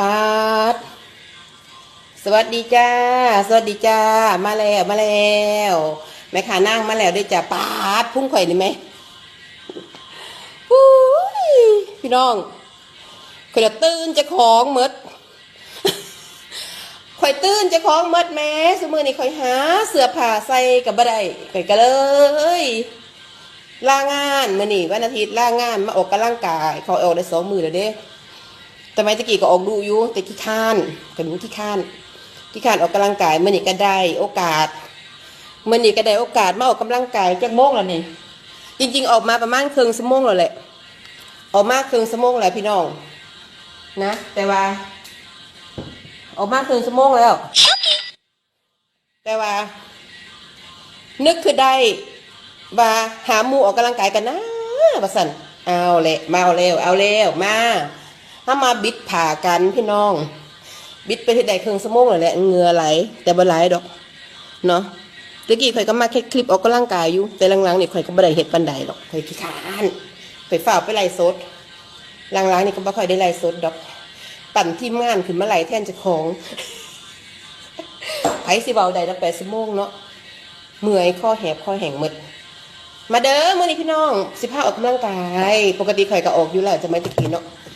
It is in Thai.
ปาดสวัสดีจ้า สวัสดีจ้า มาแล้วมาแล้วแม่ขานั่งมาแล้วด้วยจ้าปาดพุ่งข่อยนี่ไหมอุ้ยพี่น้องข่อยตื่นจะของหมดข่อยตื่นจะของหมดแม่สมือนี่ข่อยหา เสื้อผ้าใส่กับบ่ได้ข่อยก็เลยลางานมื่อนี่วันอาทิตย์ลางานมาออกกำลังกายเขาออกได้สองมือแล้วเด้ แต่ไม่ตะกี้ก็ออกดูอยู่แต่ขี้ข้านก็รู้ขี้ข้านขี้ข้านออกกำลังกายมื่อนี่ก็ได้โอกาสมื่อนี่ก็ได้โอกาสมาออกกำลังกายจักโมงแล้วนี่จริง ๆ ออกมาประมาณครึ่งชั่วโมงแล้วแหละ ออกมาครึ่งชั่วโมงแล้วพี่น้องนะแต่ว่า ออกมาครึ่งชั่วโมงแล้ว แต่ว่า นึกคือได้ว่าหาหมูออกกำลังกายกันนะว่าสันเอาเลยมาเอาเร็วเอาเร็วมา ถ้ามาบิดผ่ากันพี่น้อง บิดไปที่ใดเครึ่งสมองเลยแหละเงือไหล แต่บ่ไหลดอก เนาะตะกี้ข่อยก็มาแค่คลิปออกกำลังกายอยู่ แต่หลังๆนี่ข่อยก็บ่ได้เฮ็ดปันใดหรอกข่อยขี้ขานข่อยฝ่ากไปไล่สดหลังๆนี่ก็บ่ค่อยได้ไล่สดดอก ปั่นทีมงานขึ้นมาไล่แทนจ้าของไผสิเบาใดตั้งแต่สมงเนาะเมื่อยข้อแหบข้อแห้งหมดมาเด้อมื่อนี้พี่น้องสิพาออกกำลังกาย ปกติข่อยก็ออกอยู่แล้วจะไม่ตะกี้เนาะ